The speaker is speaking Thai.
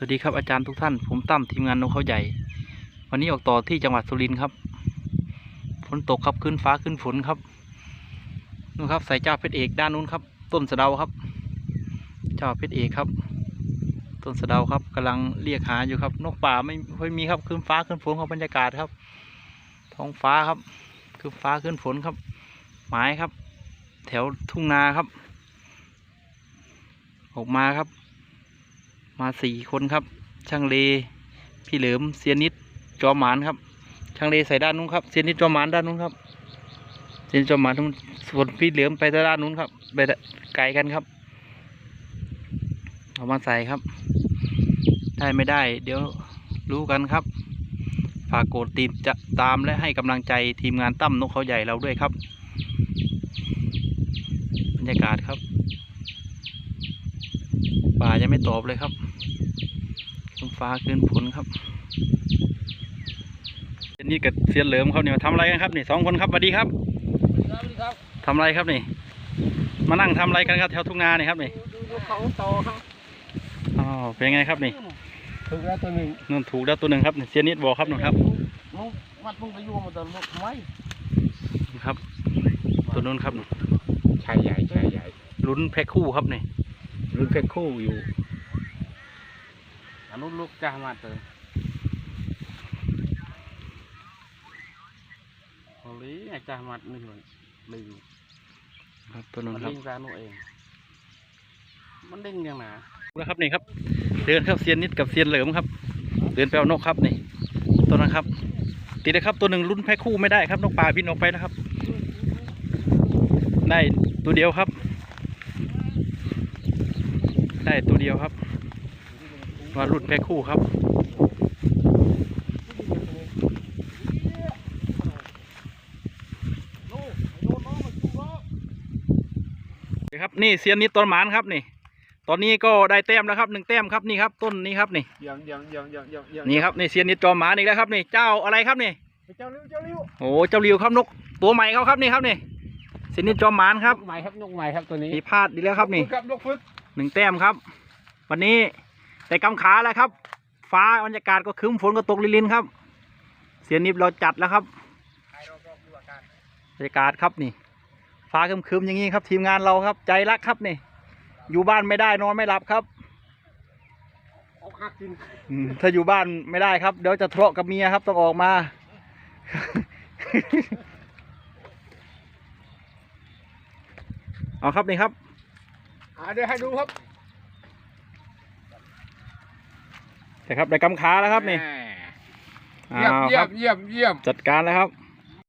สวัสดีครับอาจารย์ทุกท่าน ผมตั้มทีมงานนกเขาใหญ่ วันนี้ออกต่อที่จังหวัดสุรินทร์ครับฝนตกครับขึ้นฟ้าขึ้นฝนครับนู่นครับใส่เจ้าเพชรเอกด้านนู้นครับ ต้นสะเดาครับ เจ้าเพชรเอกครับ ต้นสะเดาครับกำลังเรียกหาอยู่ครับ นกป่าไม่ค่อยมีครับขึ้นฟ้าขึ้นฝนครับบรรยากาศครับท้องฟ้าครับขึ้นฟ้าขึ้นฝนครับ หมายครับ แถวทุ่งนาครับ ออกมาครับ มาสี่คนครับ ช่างเล พี่เหลิมเซียนิดจอมหมานครับ ช่างเลใส่ด้านนู้นครับเซียนิดจอมหมานด้านนู้นครับเซียนิดจอมหมานนู้นส่วนพี่เหลิมไปด้านนู้นครับ ไปไกลกันครับเอามาใส่ครับ ได้ไม่ได้ เดี๋ยวรู้กันครับ ฝากกดติดจะตามและให้กำลังใจทีมงานตั้มนกเขาใหญ่เราด้วยครับ บรรยากาศครับ ป่ายังไม่ตอบเลยครับขึ้นฟ้าขึ้นฝนครับนี่กับเซียนเหลิมเขาเนี่ยมาทำอะไรกันครับนี่สองคนครับสวัสดีครับครับทำอะไรครับนี่ มานั่งทำอะไรกันครับแถวทุ่งนาเนี่ยครับนี่ดูดูเขาโตครับอ๋อเป็นไงครับนี่ถึงแล้วตัวหนึ่งนู่นถูกแล้วตัวหนึ่งครับนี่เซียนนิดบอกครับนู่นครับน้องวัดพุ่งไปยุ่งมาตอนทำไมนี่ครับ ตัวนู้นครับนู่นชายใหญ่ชายใหญ่ลุ้นแพ็คคู่ครับนี่ รุ่นเพชรคู่อยู่อนุลูกจ้ามาเตอโอ้ยไอ้จ้ามาหนึ่งลิงครับตัวนู้นมันครับลิงซาหนูเอง มันเด้งยังหนาแล้วครับนี่ครับ เดินครับเซียนนิดกับเซียนเหลิมครับ เดินไปเอานกครับนี่ ตัวนั้นครับ ติดนะครับตัวหนึ่งลุ้นแพ็คคู่ไม่ได้ครับนกป่าบินออกไปนะครับ ได้ตัวเดียวครับ ได้ตัวเดียวครับมาลุ้นแพ็คคู่ครับ ครับนี่เซียนนิดต้นหมานครับนี่ ตอนนี้ก็ได้แต้มแล้วครับหนึ่งแต้มครับนี่ครับต้นนี้ครับนี่ยังยังยังยังยังยังนี่ครับนี่เซียนนิดจอมหมานอีกแล้วครับนี่เจ้าอะไรครับนี่เจ้าลิ้วเจ้าลิ้วโอ้เจ้าริวครับนกตัวใหม่เขาครับนี่ครับนี่เซียนนิดจอมหมานครับนกใหม่ครับนกใหม่ครับตัวนี้มีพลาดอีกแล้วครับนี่ครับนกฟึก หนึ่งแต้มครับ วันนี้แต่กำขาแล้วครับ ฟ้าบรรยากาศก็คึ้มฝนก็ตกลินๆครับ เสียนิบเราจัดแล้วครับบรรยากาศครับนี่ ฟ้าครึมๆอย่างนี้ครับ ทีมงานเราครับ ใจรักครับนี่ อยู่บ้านไม่ได้นอนไม่หลับครับถ้าอยู่บ้านไม่ได้ครับ เดี๋ยวจะทะเลาะกับเมียครับต้องออกมาเอาครับนี่ครับ อ่าเดี๋ยวให้ดูครับแต่ครับได้กำขาแล้วครับนี่เยี่ยมอ้าวเยี่คยรัมบเยี่ยมเยี่ยม จัดการแล้วครับ